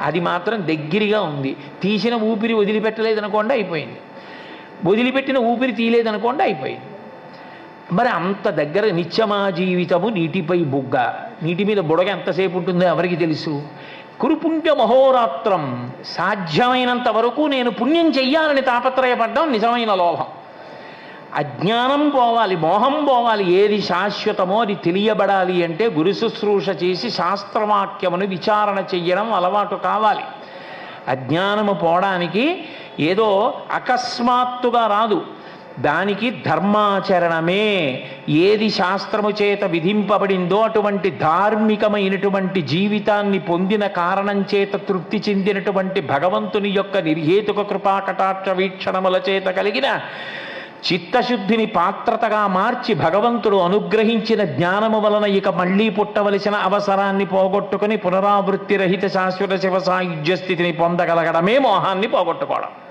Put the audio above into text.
అది మాత్రం దగ్గరగా ఉంది. తీసిన ఊపిరి వదిలిపెట్టలేదనుకోండి అయిపోయింది. వదిలిపెట్టిన ఊపిరి తీయలేదనుకోండి అయిపోయింది. మరి అంత దగ్గర నిత్యమా జీవితము నీటిపై బుగ్గ. నీటి మీద బుడగ ఎంతసేపు ఉంటుందో ఎవరికి తెలుసు? కురుపుంట్య మహోరాత్రం సాధ్యమైనంత వరకు నేను పుణ్యం చెయ్యాలని తాపత్రయపడ్డం నిజమైన లోభం. అజ్ఞానం పోవాలి మోహం పోవాలి ఏది శాశ్వతమో అది తెలియబడాలి అంటే గురు శుశ్రూష చేసి శాస్త్రవాక్యమును విచారణ చెయ్యడం అలవాటు కావాలి. అజ్ఞానము పోవడానికి ఏదో అకస్మాత్తుగా రాదు. దానికి ధర్మాచరణమే. ఏది శాస్త్రము చేత విధింపబడిందో అటువంటి ధార్మికమైనటువంటి జీవితాన్ని పొందిన కారణం చేత తృప్తి చెందినటువంటి భగవంతుని యొక్క నిర్హేతుక కృపా కటాక్ష వీక్షణముల చేత కలిగిన చిత్తశుద్ధిని పాత్రతగా మార్చి భగవంతుడు అనుగ్రహించిన జ్ఞానము వలన ఇక మళ్ళీ పుట్టవలసిన అవసరాన్ని పోగొట్టుకుని పునరావృత్తి రహిత శాశ్వత శివ సాయుధ్య స్థితిని పొందగలగడమే మోహాన్ని పోగొట్టుకోవడం.